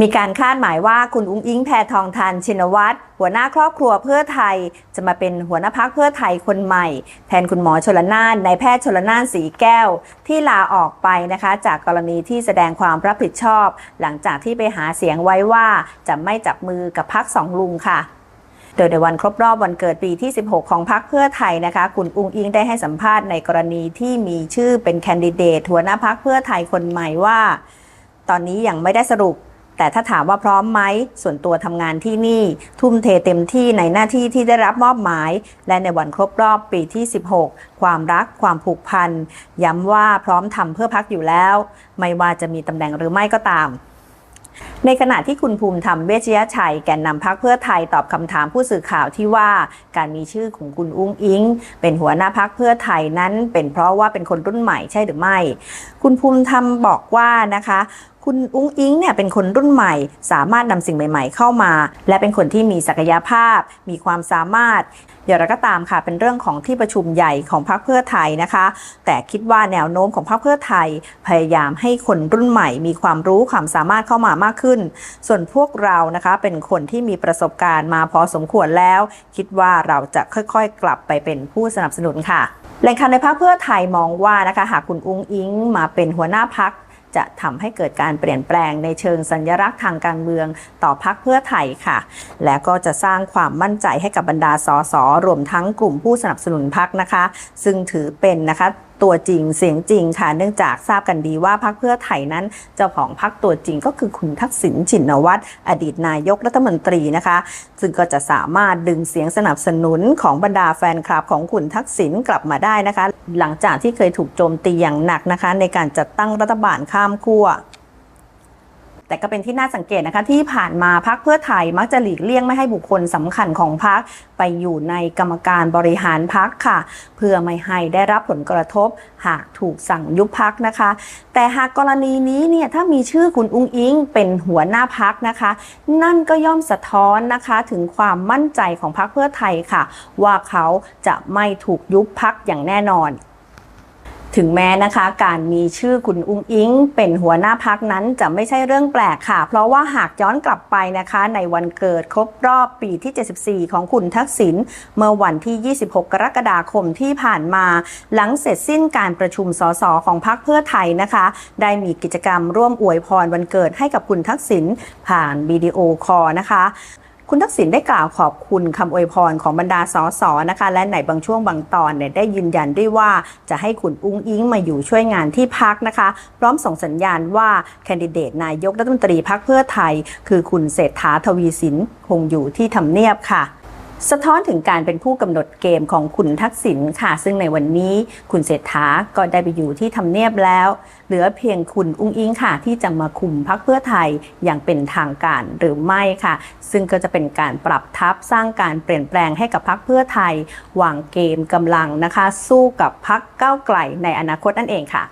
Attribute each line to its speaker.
Speaker 1: มีการคาดหมายว่าคุณอุ้งอิงแพทองทานชินวัตรหัวหน้าครอบครัวเพื่อไทย จะมาเป็นหัวหน้าพักเพื่อไทยคนใหม่ แทนคุณหมอชลนานนายแพทย์ชลนานสีแก้ว ที่ลาออกไปนะคะ จากกรณีที่แสดงความรับผิดชอบ หลังจากที่ไปหาเสียงไว้ว่าจะไม่จับมือกับพักสองลุงค่ะโดยในวันครบรอบวันเกิดปีที่ 16 ของพรรคเพื่อไทยนะคะ คุณอุ้งอิงได้ให้สัมภาษณ์ในกรณีที่มีชื่อเป็นแคนดิเดตหัวหน้าพักเพื่อไทยคนใหม่ว่า ตอนนี้ยังไม่ได้สรุป แต่ถ้าถามว่าพร้อมไหมส่วนตัวทำงานที่นี่ ทุ่มเทเต็มที่ในหน้าที่ที่ได้รับมอบหมาย และในวันครบรอบปีที่ 16 ความรักความผูกพัน ย้ำว่าพร้อมทำเพื่อพักอยู่แล้ว ไม่ว่าจะมีตำแหน่งหรือไม่ก็ตามในขณะที่คุณภูมิธรรมเวชยชัยแกนนำพักเพื่อไทยตอบคำถามผู้สื่อข่าวที่ว่าการมีชื่อของคุณอุ้งอิง เป็นหัวหน้าพักเพื่อไทยนั้น เป็นเพราะว่าเป็นคนรุ่นใหม่ใช่หรือไม่ คุณภูมิธรรมบอกว่านะคะคุณอุ้งอิงเนี่ยเป็นคนรุ่นใหม่ สามารถนำสิ่งใหม่ ๆ เข้ามา และเป็นคนที่มีศักยภาพ มีความสามารถอย่างไรก็ตามค่ะเป็นเรื่องของที่ประชุมใหญ่ของพรรคเพื่อไทยนะคะ แต่คิดว่าแนวโน้มของพรรคเพื่อไทย พยายามให้คนรุ่นใหม่ มีความรู้ความสามารถเข้ามามากขึ้น ส่วนพวกเรานะคะเป็นคนที่มีประสบการณ์มาพอสมควรแล้ว คิดว่าเราจะค่อยๆ กลับไปเป็นผู้สนับสนุนค่ะแหล่งข่าวในพรรคเพื่อไทยมองว่านะคะหากคุณอุ้งอิงมาเป็นหัวหน้าพัก จะทำให้เกิดการเปลี่ยนแปลงในเชิงสัญลักษณ์ทางการเมืองต่อพักเพื่อไทยค่ะ และก็จะสร้างความมั่นใจให้กับบรรดาสสรวมทั้งกลุ่มผู้สนับสนุนพักนะคะ ซึ่งถือเป็นนะคะ ตัวจริงเสียงจริงค่ะ เนื่องจากทราบกันดีว่าพักเพื่อไทยนั้น เจ้าของพักตัวจริงก็คือคุณทักษิณชินวัตรอดีตนายกรัฐมนตรีนะคะ ซึ่งก็จะสามารถดึงเสียงสนับสนุนของบรรดาแฟนคลับของคุณทักษิณกลับมาได้นะคะ หลังจากที่เคยถูกโจมตีอย่างหนักนะคะ ในการจัดตั้งรัฐบาลข้ามขั้ว แต่ก็เป็นที่น่าสังเกตนะคะที่ผ่านมาพักเพื่อไทยมักจะหลีกเลี่ยงไม่ให้บุคคลสำคัญของพักไปอยู่ในกรรมการบริหารพักค่ะ เพื่อไม่ให้ได้รับผลกระทบ หากถูกสั่งยุบพักนะคะ แต่หากกรณีนี้เนี่ยถ้ามีชื่อคุณอุ้งอิง เป็นหัวหน้าพักนะคะ นั่นก็ย่อมสะท้อนนะคะถึงความมั่นใจของพักเพื่อไทยค่ะ ว่าเขาจะไม่ถูกยุบพักอย่างแน่นอน ถึงแม้นะคะการมีชื่อคุณอุ้งอิง เป็นหัวหน้าพักนั้นจะไม่ใช่เรื่องแปลกค่ะ เพราะว่าหากย้อนกลับไปนะคะ ในวันเกิดครบรอบปีที่ 74 ของคุณทักษิณเมื่อวันที่ 26 กรกฎาคมที่ผ่านมา หลังเสร็จสิ้นการประชุมสสของพรรคเพื่อไทยนะคะ ได้มีกิจกรรมร่วมอวยพรวันเกิดให้กับคุณทักษิณผ่านวิดีโอคอลนะคะ คุณทักษิณได้กล่าวขอบคุณคำอวยพรของบรรดาสสนะคะ และในบางช่วงบางตอนเนี่ยได้ยืนยันด้วยว่าจะให้คุณอุ้งอิงมาอยู่ช่วยงานที่พักนะคะ พร้อมส่งสัญญาณว่าแคนดิเดตนายกรัฐมนตรีพักเพื่อไทย คือคุณเศรษฐาทวีสินคงอยู่ที่ทำเนียบค่ะ สะท้อนถึงการเป็นผู้กำหนดเกมของคุณทักษิณค่ะ ซึ่งในวันนี้คุณเศรษฐาก็ได้ไปอยู่ที่ทำเนียบแล้ว เหลือเพียงคุณอุ้งอิงค่ะ ที่จะมาคุมพักเพื่อไทยอย่างเป็นทางการหรือไม่ค่ะ ซึ่งก็จะเป็นการปรับทับสร้างการเปลี่ยนแปลงให้กับพักเพื่อไทย วางเกมกำลังนะคะ สู้กับพักก้าวไกลในอนาคตนั่นเองค่ะ